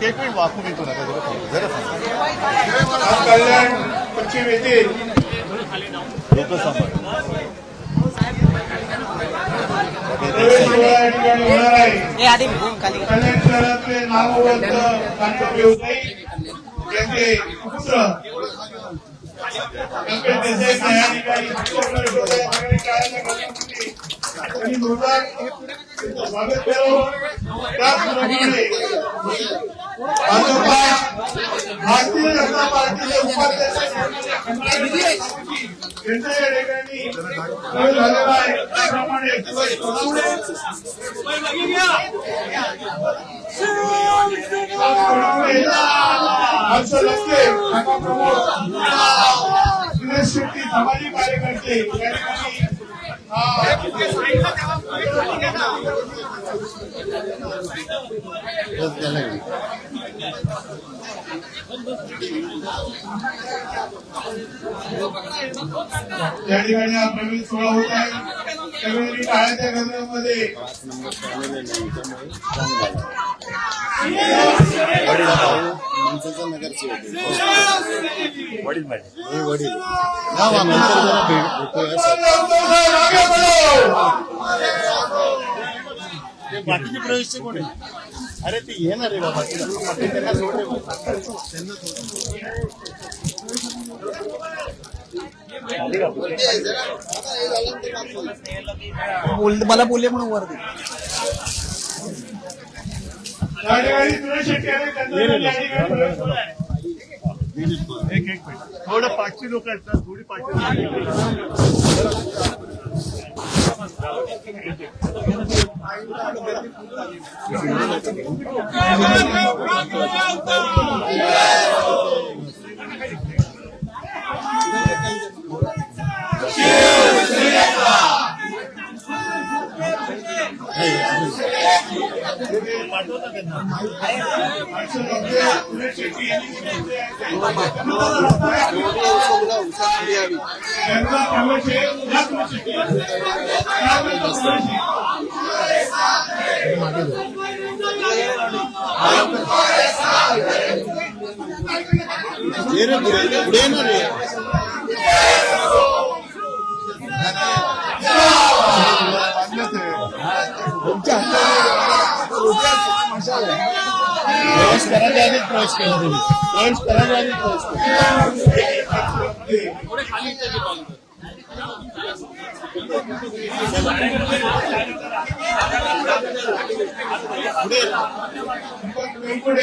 Minute वाकून येतो जरा कल्याण पश्चिम येथील हे कल्याण शहरातले नामवंत व्यावसायिक पुत्र स्वागत त्याचप्रमाणे भारतीय जनता पार्टीचे उपाध्यक्ष यांच्या या ठिकाणी प्रवेश झालेला आहे त्याप्रमाणे हर्ष लक्के प्रमुख सुरेश शेट्टी सामाजिक कार्यकर्ते या ठिकाणी बस त्याला घे. या ठिकाणी हा प्रवेश सोहळा होत आहे. त्यावेळी टाळ्याच्या गजरामध्ये. वडील माझे वडील बाकीचे प्रवेशचे कोण आहे? अरे ते येणार रे बाबा त्यांना सोडले बाबा. त्यांना सोड. बोल मला बोलले म्हणून वर दे. एक एक मिनिट थोडं पाचशे लोक आहेत ना थोडी पाचशे पाठवता त्यांना हर्ष लक्के, सुरेश शेट्टी यांनी त्यांचा प्रवेश आहे या सुरेश शेट्टी या त्यांचा प्रवेश आहे. ये रे पुढे पुढे ये ना रे प्रवेश करायच्या आधीच प्रवेश केला तुम्ही प्रवेश करायच्या आधीच प्रवेश केला पुढे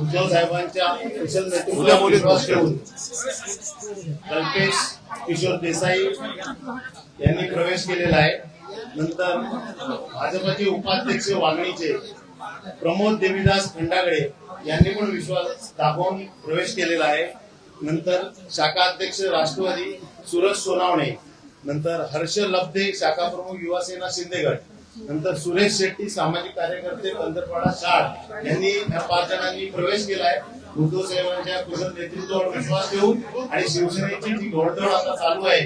उद्धव साहेबांच्या कल्पेश किशोर देसाई यांनी प्रवेश केलेला आहे. नंतर भाजपचे उपाध्यक्ष वागणीचे प्रमोद देवीदास खंडागळे यांनी पण विश्वास दाखवून प्रवेश केलेला आहे. नंतर शाखा अध्यक्ष राष्ट्रवादी सुरज सोनावणे नंतर हर्ष लब्धे शाखा प्रमुख युवासेना शिंदेगड नंतर सुरेश शेट्टी सामाजिक कार्यकर्ते पंधरपाडा शाळ यांनी या पाच जणांनी प्रवेश केलाय. उद्धव साहेबांच्या कुशल नेतृत्वावर विश्वास ठेवून आणि शिवसेनेची जी घोडदौड आता चालू आहे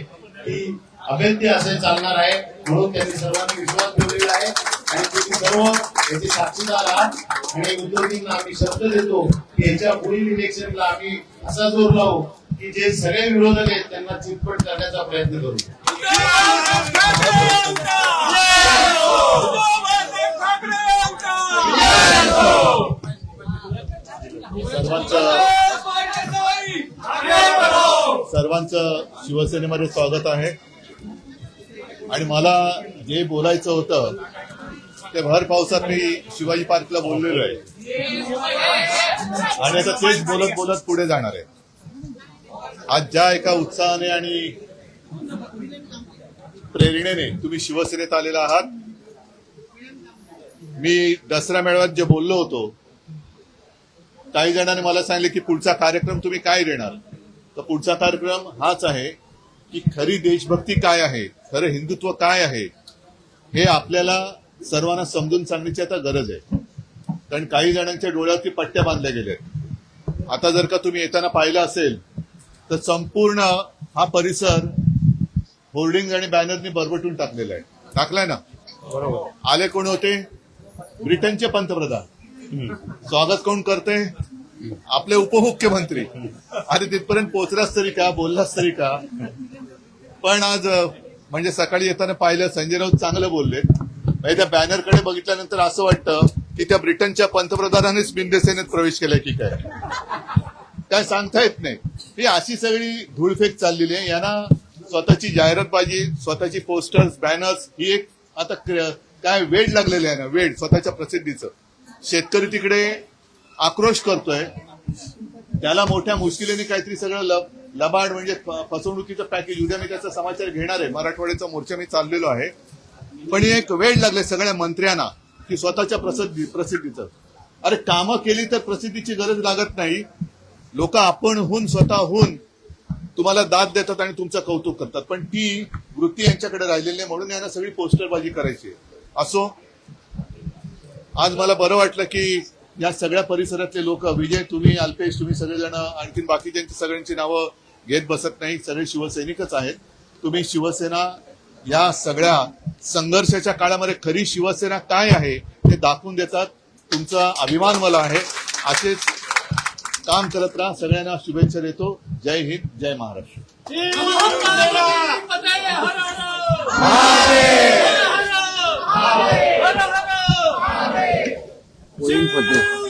ती अभेद्य असे चालणार आहे म्हणून त्यांनी सर्वांनी विश्वास ठेवलेला आहे. आणि तुम्ही सर्व याचे साक्षीदार आहात. आणि उद्योगींना आम्ही शब्द देतो की याच्या पुढील इलेक्शनला आम्ही असा जोर लावू की जे सगळे विरोधक आहेत त्यांना चितपट करण्याचा प्रयत्न करू. सर्वांचं सर्वांचं शिवसेनेमध्ये स्वागत आहे. आणि मला जे बोलायचं होतं ते भर पावसात मी शिवाजी पार्कला बोललेलो आहे. आणि आता तेच बोलत बोलत पुढे जाणार आहे. आज ज्या एका उत्साहाने आणि प्रेरणेने तुम्ही शिवसेनेत आलेला आहात. मी दसरा मेळाव्यात जे बोललो होतो काही जणांनी मला सांगितले की पुढचा कार्यक्रम तुम्ही काय देणार? तर पुढचा कार्यक्रम हाच आहे की खरी देशभक्ती काय आहे खरं हिंदुत्व काय आहे हे आपल्याला सर्वांना समजून सांगण्याची आता गरज आहे. कारण काही जणांच्या डोळ्यावरती पट्ट्या बांधल्या गेल्या आहेत. आता जर का तुम्ही येताना पाहिलं असेल तर संपूर्ण हा परिसर होर्डिंग आणि बॅनरनी बरबटून टाकलेला आहे. टाकलाय ना? बरोबर. आले कोण होते? ब्रिटनचे पंतप्रधान. स्वागत कोण करते? आपले उपमुख्यमंत्री. अरे तिथपर्यंत पोहोचलाच तरी का? बोललाच तरी का? पण आज म्हणजे सकाळी येताना पाहिलं संजय राऊत चांगलं बोलले. म्हणजे त्या बॅनरकडे बघितल्यानंतर असं वाटतं की त्या ब्रिटनच्या पंतप्रधानानेच बिंदेसेनेत प्रवेश केलाय की काय? काय सांगता येत नाही. ही अशी सगळी धूळफेक चाललेली आहे. यांना स्वतःची जाहिरातबाजी स्वतःची पोस्टर्स बॅनर्स ही एक आता काय वेळ लागलेली आहे ना वेळ स्वतःच्या प्रसिद्धीचं. शेतकरी तिकडे आक्रोश करतोय. त्याला मोठ्या मुश्किलीने काहीतरी सगळं लब- लबाड म्हणजे फसवणुकीचं पॅकेज उद्या मी त्याचा समाचार घेणार आहे. मराठवाड्याचा मोर्चा मी चाललेलो आहे. पण एक वेळ लागले सगळ्या मंत्र्यांना की स्वतःच्या प्रसिद्धी प्रसिद्धीचं. अरे कामं केली तर प्रसिद्धीची गरज लागत नाही. लोक आपणहून स्वतःहून तुम्हाला दाद देतात आणि तुमचं कौतुक करतात. पण ती वृत्ती यांच्याकडे राहिलेली नाही म्हणून यांना सगळी पोस्टरबाजी करायची आहे. असो आज मला बरं वाटलं की या सगळ्या परिसरातले लोक विजय तुम्ही अल्पेश तुम्ही सगळेजण आणखीन बाकीच्यांची सगळ्यांची नावं घेत बसत नाही सगळे शिवसैनिकच आहेत. तुम्ही शिवसेना या सगळ्या संघर्षाच्या काळामध्ये खरी शिवसेना काय आहे हे दाखवून देतात. तुमचा अभिमान मला आहे. असेच काम करत राहा. सगळ्यांना शुभेच्छा देतो. जय हिंद जय महाराष्ट्र. पद्धत.